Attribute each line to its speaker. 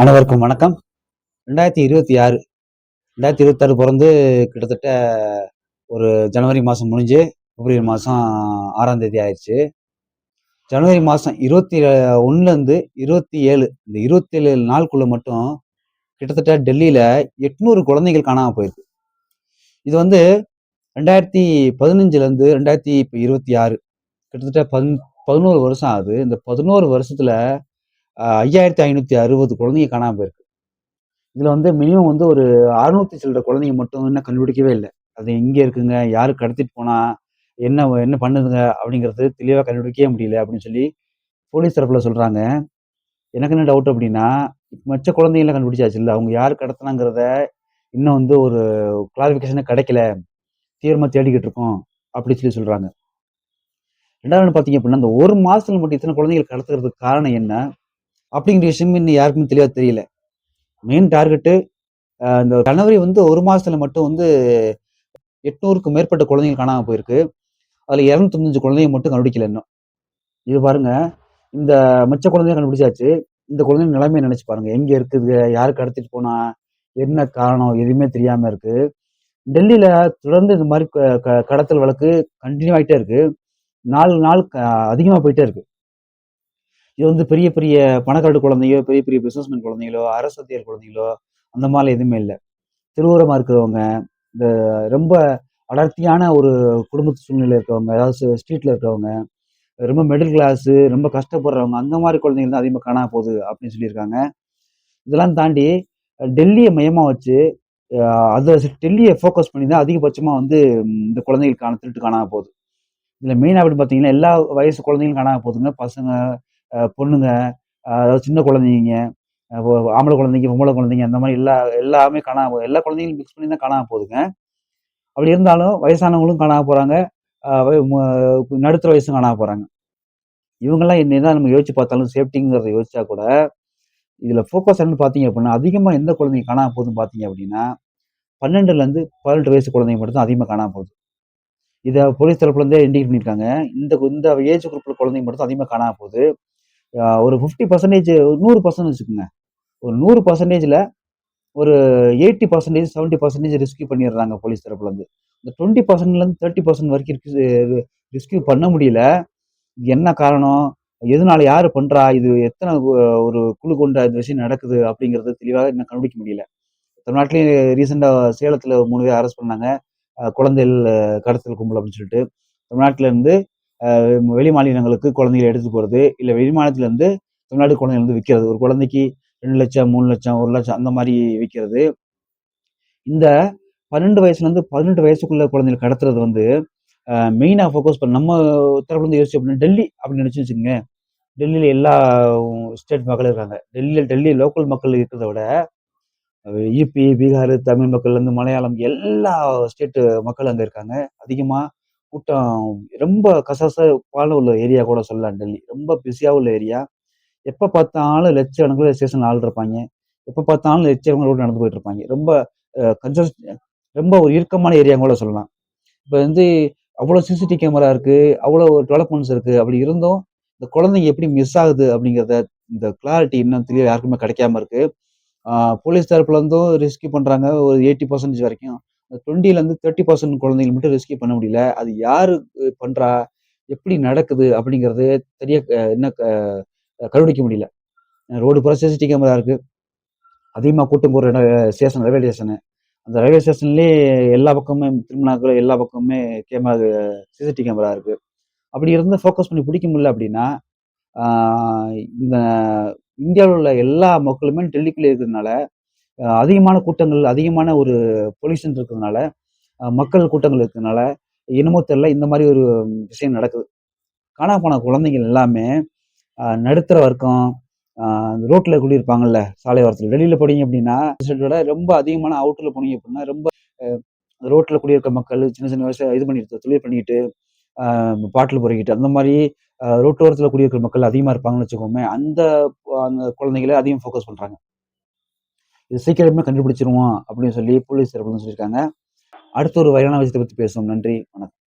Speaker 1: அனைவருக்கும் வணக்கம். ரெண்டாயிரத்தி இருபத்தி ஆறு ரெண்டாயிரத்தி இருபத்தாறு பிறந்து கிட்டத்தட்ட ஒரு ஜனவரி மாதம் முடிஞ்சு பிப்ரவரி மாதம் ஆறாம் தேதி ஆயிடுச்சு. ஜனவரி மாதம் இருபத்தி ஒன்றுலேருந்து இருபத்தி ஏழு இந்த இருபத்தி ஏழு நாளுக்குள்ளே மட்டும் கிட்டத்தட்ட டெல்லியில் எட்நூறு குழந்தைகள் காணாமல் போயிருக்கு. இது வந்து ரெண்டாயிரத்தி பதினஞ்சுலேருந்து ரெண்டாயிரத்தி இப்போ இருபத்தி ஆறு கிட்டத்தட்ட பன் பதினோரு வருஷம் ஆகுது. இந்த பதினோரு வருஷத்தில் ஐயாயிரத்தி ஐநூற்றி அறுபது குழந்தைங்க காணாமல் போயிருக்கு. இதில் வந்து மினிமம் வந்து ஒரு அறுநூத்தி சில்லற குழந்தைங்க மட்டும் இன்னும் கண்டுபிடிக்கவே இல்லை. அது எங்கே இருக்குங்க? யாரு கடத்திட்டு போனா? என்ன என்ன பண்ணுதுங்க? அப்படிங்கிறது தெளிவாக கண்டுபிடிக்கவே முடியல அப்படின்னு சொல்லி போலீஸ் தரப்பில் சொல்கிறாங்க எனக்கு என்ன டவுட் அப்படின்னா மற்ற குழந்தைங்களாம் கண்டுபிடிச்சாச்சு இல்லை. அவங்க யார் கடத்தினாங்கிறத இன்னும் வந்து ஒரு கிளாரிஃபிகேஷனே கிடைக்கல. தீவிரமாக தேடிக்கிட்டு இருக்கோம் அப்படின்னு சொல்லி சொல்கிறாங்க ரெண்டாவது பார்த்தீங்க அப்படின்னா அந்த ஒரு மாதத்தில் மட்டும் இத்தனை குழந்தைகள் கடத்துறதுக்கு காரணம் என்ன? அப்படிங்கிற விஷயம் இன்னும் யாருக்குமே தெளிவாக தெரியல. மெயின் டார்கெட்டு இந்த ஜனவரி வந்து ஒரு மாதத்தில் மட்டும் வந்து எட்நூறுக்கும் மேற்பட்ட குழந்தைங்க காணாமல் போயிருக்கு. அதில் இரநூத்தஞ்சு குழந்தைங்க மட்டும் கண்டுபிடிக்கல இன்னும். இது பாருங்க இந்த மிச்ச குழந்தைய கண்டுபிடிச்சாச்சு. இந்த குழந்தைங்க நிலைமையை நினைச்சு பாருங்க. எங்க இருக்குது யாருக்கு கடத்திட்டு போனா? என்ன காரணம்? எதுவுமே தெரியாம இருக்கு. டெல்லியில தொடர்ந்து இந்த மாதிரி கடத்தல் வழக்கு கண்டினியூ ஆகிட்டே இருக்கு. நாலு நாள் அதிகமாக போயிட்டே இருக்கு. இது வந்து பெரிய பெரிய பணக்காடு குழந்தையோ பெரிய பெரிய பிஸ்னஸ்மேன் குழந்தைகளோ அரசு அதிகாரி குழந்தைகளோ அந்த மாதிரி எதுவுமே இல்லை. திருவோரமாக இருக்கிறவங்க இந்த ரொம்ப அடர்த்தியான ஒரு குடும்பத்து சூழ்நிலை இருக்கவங்க அதாவது ஸ்ட்ரீட்ல இருக்கிறவங்க ரொம்ப மிடில் கிளாஸ் ரொம்ப கஷ்டப்படுறவங்க அந்த மாதிரி குழந்தைங்க தான் அதிகமாக காணா போகுது அப்படின்னு சொல்லியிருக்காங்க. இதெல்லாம் தாண்டி டெல்லியை மையமாக வச்சு அதை டெல்லியை ஃபோக்கஸ் பண்ணி தான் அதிகபட்சமாக வந்து இந்த குழந்தைகளுக்கான திருட்டு காணாம போகுது. இதில் மெயினாக அப்படின்னு பார்த்தீங்கன்னா எல்லா வயசு குழந்தைங்களும் காணாம போகுதுங்க. பசங்க பொண்ணுங்க அதாவது சின்ன குழந்தைங்க ஆம்பளை குழந்தைங்க பொம்பளை குழந்தைங்க அந்த மாதிரி எல்லா எல்லாமே காணாம போகுது. எல்லா குழந்தைங்களும் மிக்ஸ் பண்ணி தான் காணாம போகுதுங்க. அப்படி இருந்தாலும் வயசானவங்களும் காணாம போகிறாங்க நடுத்தர வயசும் காணாம போகிறாங்க இவங்கெல்லாம் என்னதான் நம்ம யோசிச்சு பார்த்தாலும் சேஃப்டிங்கிறத யோசிச்சா கூட இதில் ஃபோக்கஸ் என்னன்னு பார்த்தீங்க அப்படின்னா அதிகமாக எந்த குழந்தைங்க காணாம போகுதுன்னு பார்த்தீங்க அப்படின்னா பன்னெண்டுலேருந்து பதினெட்டு வயசு குழந்தைங்க மட்டும் தான் அதிகமாக காணாம போகுது. இதை போலீஸ் தரப்புலேருந்தே இண்டிகேட் பண்ணியிருக்காங்க. இந்த இந்த ஏஜ் குரூப்பில் குழந்தைங்க மட்டும் அதிகமாக காணாம போகுது. ஒரு ஃபிஃப்டி பர்சன்டேஜ் நூறு பர்சன்ட் வச்சுக்கோங்க. ஒரு நூறு பர்சன்டேஜில் ஒரு eighty percentage seventy percentage rescue பண்ணிடுறாங்க போலீஸ் தரப்புலேருந்து இந்த டுவெண்ட்டி பர்சன்ட்லேருந்து தேர்ட்டி பர்சன்ட் வரைக்கும் ரெஸ்கியூ பண்ண முடியல. என்ன காரணம்? எதனால யார் பண்ணுறா இது எத்தனை ஒரு குழு கொண்ட இந்த விஷயம் நடக்குது அப்படிங்கிறது தெளிவாக இன்னும் கண்டுபிடிக்க முடியல. தமிழ்நாட்டிலையும் ரீசெண்டாக சேலத்தில் மூணு பேர் அரெஸ்ட் பண்ணாங்க. குழந்தைகள் கடத்தல் கும்பல் அப்படின்னு சொல்லிட்டு. தமிழ்நாட்டிலேருந்து வெளி மாநிலங்களுக்கு குழந்தைகளை எடுத்து போகிறது இல்லை வெளி மாநிலத்திலேருந்து தமிழ்நாடு குழந்தைகள் வந்து விற்கிறது ஒரு குழந்தைக்கு ரெண்டு லட்சம் மூணு லட்சம் ஒரு லட்சம் அந்த மாதிரி விற்கிறது இந்த பன்னெண்டு வயசுலேருந்து பதினெட்டு வயசுக்குள்ள குழந்தைகள் கடத்துறது வந்து மெயினாக ஃபோக்கஸ் பண்ண நம்ம தரப்புலேருந்து யோசிச்சு அப்படின்னா டெல்லி அப்படின்னு நினச்சி வச்சுக்கோங்க. டெல்லியில் எல்லா ஸ்டேட் மக்களும் இருக்காங்க. டெல்லியில் டெல்லி லோக்கல் மக்கள் இருக்கிறத விட யூபி பீகார் தமிழ் மக்கள் மலையாளம் எல்லா ஸ்டேட்டு மக்கள் அங்கே இருக்காங்க. அதிகமாக கூட்டம் ரொம்ப கசகசப்பான உள்ள ஏரியா கூட சொல்லலாம் டெல்லி. ரொம்ப பிஸியாக உள்ள ஏரியா எப்போ பார்த்தாலும் லட்சக்கணக்கில் ஸ்டேஷன் ஆள் இருப்பாங்க. எப்போ பார்த்தாலும் லட்சக்கணக்கில் ரோடு நடந்து போயிட்டு இருப்பாங்க. ரொம்ப கன்சஸ் ரொம்ப ஒரு இறுக்கமான ஏரியா கூட சொல்லலாம். இப்போ வந்து அவ்வளோ சிசிடிவி கேமரா இருக்குது அவ்வளோ டெவலப்மெண்ட்ஸ் இருக்குது அப்படி இருந்தும் இந்த குழந்தைங்க எப்படி மிஸ் ஆகுது அப்படிங்கிறத இந்த கிளாரிட்டி இன்னும் தெளிவாக யாருக்குமே கிடைக்காம இருக்குது போலீஸ் தரப்புலேருந்தும் ரெஸ்கியூ பண்ணுறாங்க ஒரு எயிட்டி பர்சன்டேஜ் வரைக்கும். டுவெண்ட்டிலேருந்து தேர்ட்டி பர்சன்ட் குழந்தைகள் மட்டும் ரெஸ்கியூ பண்ண முடியல. அது யாரு பண்ணுறா எப்படி நடக்குது? அப்படிங்கிறது தெரிய என்ன கண்டுபிடிக்க முடியல. ரோடு பூரா சிசிடிவி கேமரா இருக்குது அதிகமாக கூட்டம் போகிற ஸ்டேஷன் ரயில்வே ஸ்டேஷனு அந்த ரயில்வே ஸ்டேஷன்லேயே எல்லா பக்கமுமே திருமணாக்கள் எல்லா பக்கமுமே கேமரா சிசிடிவி கேமரா இருக்குது அப்படி இருந்து ஃபோக்கஸ் பண்ணி பிடிக்க முடியல அப்படின்னா இந்த இந்தியாவில் உள்ள எல்லா மக்களுமே டெல்லிக்குள்ளே இருக்கிறதுனால அதிகமான கூட்டங்கள் அதிகமான ஒரு பொல்யூஷன் இருக்கிறதுனால மக்கள் கூட்டங்கள் இருக்கிறதுனால என்னமோ தெரில இந்த மாதிரி ஒரு விஷயம் நடக்குது. காணா போன குழந்தைகள் எல்லாமே நடுத்தர வர்க்கம் ரோட்டில் குடியிருப்பாங்கல்ல சாலை ஓரத்தில். வெளியில் போனீங்க அப்படின்னா விட ரொம்ப அதிகமான அவுட்டில் போனீங்க அப்படின்னா ரொம்ப ரோட்டில் குடியிருக்க மக்கள் சின்ன சின்ன விவசாயம் இது பண்ணிட்டு தொழில் பண்ணிட்டு பாட்டில் பொறுக்கிட்டு அந்த மாதிரி ரோட்டோரத்தில் குடியிருக்கிற மக்கள் அதிகமாக இருப்பாங்கன்னு வச்சுக்கோமே அந்த அந்த குழந்தைகளை அதிகம் ஃபோக்கஸ் பண்ணுறாங்க இது சீக்கிரமே கண்டுபிடிச்சிருவோம் அப்படின்னு சொல்லி போலீஸ் தரப்புன்னு சொல்லியிருக்காங்க. அடுத்த ஒரு வயலான விஷயத்தை பற்றி பேசுவோம். நன்றி. வணக்கம்.